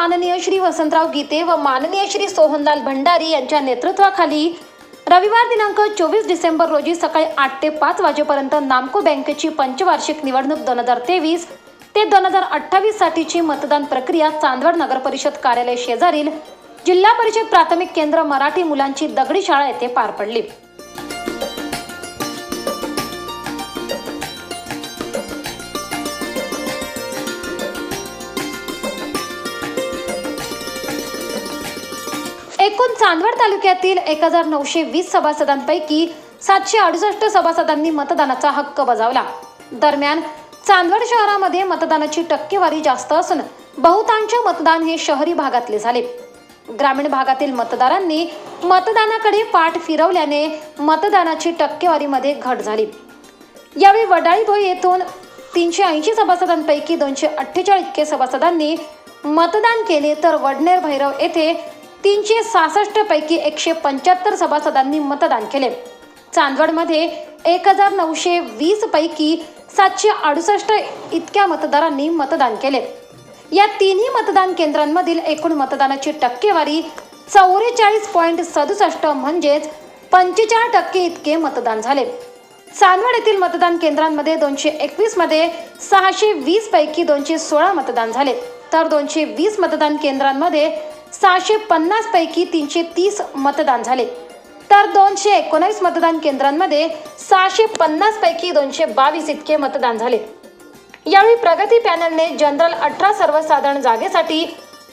माननीय श्री वसंतराव गीते व माननीय श्री सोहनलाल भंडारी यांच्या नेतृत्वाखाली रविवार दिनांक चोवीस डिसेंबर रोजी सकाळी आठ ते पाच वाजेपर्यंत नामको बँकेची पंचवार्षिक निवडणूक दोन हजार तेवीस ते दोन हजार अठ्ठावीस साठीची मतदान प्रक्रिया चांदवड नगर परिषद कार्यालय शेजारील जिल्हा परिषद प्राथमिक केंद्र मराठी मुलांची दगडी शाळा येथे पार पडली. एकूण चांदवड तालुक्यातील एक हजार नऊशे वीस सभासदांपैकी सातशे अडुसष्ट सभासदांनी मतदानाचा हक्क बजावला. दरम्यान चांदवड शहरामध्ये मतदानाची टक्केवारी जास्त असून बहुतांश मतदान हे शहरी भागातले झाले. ग्रामीण भागातील मतदारांनी मतदानाकडे पाठ फिरवल्याने मतदानाची टक्केवारीमध्ये घट झाली. यावेळी वडाळी भोई येथून तीनशे ऐंशी सभासदांपैकी दोनशे अठ्ठेचाळीस इतके सभासदांनी मतदान केले तर वडनेर भैरव येथे तीनशे सहासष्ट पैकी एकशे पंच्याहत्तर सभासदांनी मतदान केले. चांदवडमध्ये एक हजार नऊशे वीस पैकी सातशे अडुसष्ट इतक्या मतदारांनी मतदान केले. या तिन्ही मतदान केंद्रांमधील एकूण मतदानाची टक्केवारी चौवेचाळीस पॉईंट सदुसष्ट म्हणजेच पंचेचाळीस टक्के इतके मतदान झाले. चांदवड येथील मतदान केंद्रांमध्ये दोनशे एकवीसमध्ये सहाशे वीस पैकी दोनशे सोळा मतदान झाले. तर दोनशे वीस मतदान केंद्रांमध्ये सहाशे पन्नास पैकी तीनशे तीस मतदान झाले. तर दोनशे एकोणावीस मतदान केंद्रांमध्ये सहाशे पन्नास पैकी दोनशे बावीस इतके मतदान झाले. यावेळी प्रगती पॅनलने जनरल अठरा सर्वसाधारण जागेसाठी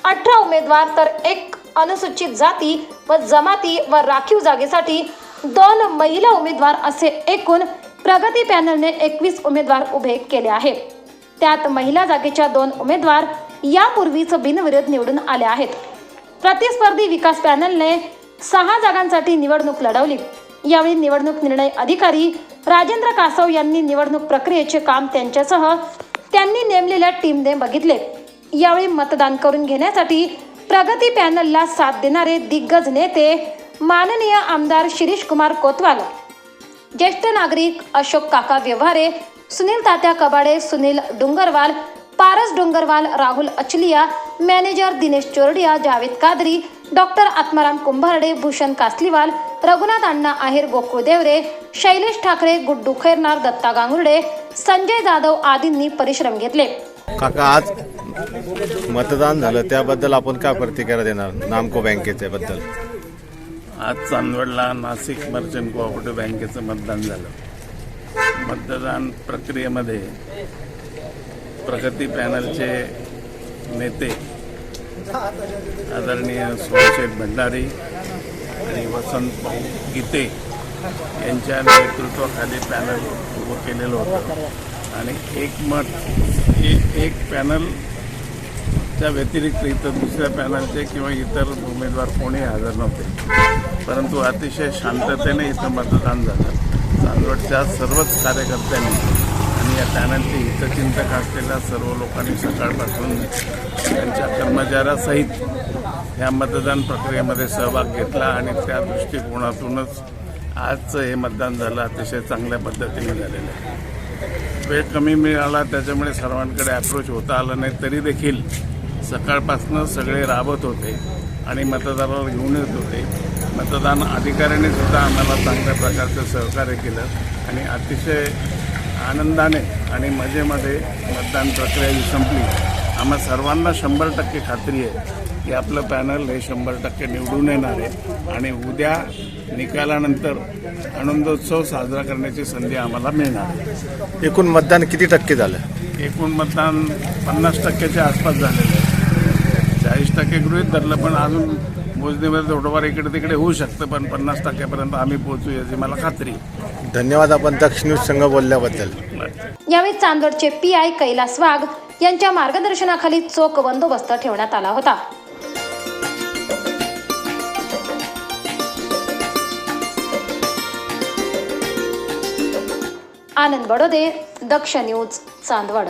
अठरा उमेदवार तर एक अनुसूचित जाती व जमाती व राखीव जागेसाठी दोन महिला उमेदवार असे एकूण प्रगती पॅनलने एकवीस उमेदवार उभे केले आहे. त्यात महिला जागेच्या दोन उमेदवार यापूर्वीच बिनविरोध निवडून आले आहेत. प्रतिस्पर्धी विकास पॅनलने सहा जागांसाठी निवडणूक लढवली. यावेळी निवडणूक निर्णय अधिकारी राजेंद्र कासव यांनी निवडणूक प्रक्रियेचे काम त्यांच्यासह त्यांनी नेमलेल्या टीमने बघितले. यावेळी मतदान करून घेण्यासाठी प्रगती पॅनलला साथ देणारे दिग्गज नेते माननीय आमदार शिरीष कुमार कोतवाल ज्येष्ठ नागरिक अशोक काका व्यवहारे सुनील तात्या कबाडे सुनील डोंगरवाल पारस डोंगरवाल राहुल अचलिया मॅनेजर दिनेश चोरडिया जावेद कादरी डॉक्टर आत्माराम कुंभारडे भूषण कासलीवाल रघुनाथ अण्णा आहेर गोकुळ देवरे शैलेश ठाकरे गुड्डू खैरनार दत्ता गांगुर्डे संजय जाधव आदींनी परिश्रम घेतले. काका आज मतदान झालं त्याबद्दल आपण काय प्रतिक्रिया देणार? नामको बँकेच्या बद्दल. आज चांदवडला नाशिक मर्चंट कोऑपरेटिव्ह बँकेचं मतदान झालं. मतदान प्रक्रियेमध्ये प्रगती पॅनलचे नेते आदरणीय सुभाषेठ भंडारी आणि वसंत भाऊ गीते यांच्या नेतृत्वाखाली पॅनल उभं केलेलं होतं. आणि एक मत एक एक पॅनलच्या व्यतिरिक्त इतर दुसऱ्या पॅनलचे किंवा इतर उमेदवार कोणी हजर नव्हते. परंतु अतिशय शांततेने इथं मतदान झालं. चांदवडच्या सर्वच कार्यकर्त्यांनी या पॅनलचे हितचिंतक असलेल्या सर्व लोकांनी सकाळपासून त्यांच्या कर्मचाऱ्यासहित या मतदान प्रक्रियेमध्ये सहभाग घेतला आणि त्या दृष्टिकोनातूनच आजचं हे मतदान झालं अतिशय चांगल्या पद्धतीने झालेलं आहे. वेळ कमी मिळाला त्याच्यामुळे सर्वांकडे अप्रोच होता आला नाही तरी देखील सकाळपासून सगळे राबत होते आणि मतदाराला घेऊन येत होते. मतदान अधिकाऱ्यांनी सुद्धा आम्हाला चांगल्या प्रकारचं सहकार्य केलं आणि अतिशय आनंदाने आणि मजेमध्ये मतदान प्रक्रिया ही संपली. आम्हा सर्वांना शंभर टक्के खात्री आहे की आपलं पॅनल हे शंभर टक्के निवडून येणार आहे आणि उद्या निकालानंतर आनंदोत्सव साजरा करण्याची संधी आम्हाला मिळणार एकूण मतदान किती टक्के झालं? एकूण मतदान पन्नास टक्क्याच्या आसपास झालेलं आहे. चाळीस टक्के गृहीत धरलं पण अजून मोजणीमध्ये थोडंफार इकडे तिकडे होऊ शकतं पण पन्नास टक्क्यापर्यंत आम्ही पोहोचू याची मला खात्री आहे. धन्यवाद आपण दक्ष न्यूज संघ बोलल्याबद्दल. यावेळी चांदोडचे पी आय कैलास वाघ यांच्या मार्गदर्शनाखाली चोख बंदोबस्त ठेवण्यात आला होता. आनंद बडोदे दक्ष न्यूज चांदवड.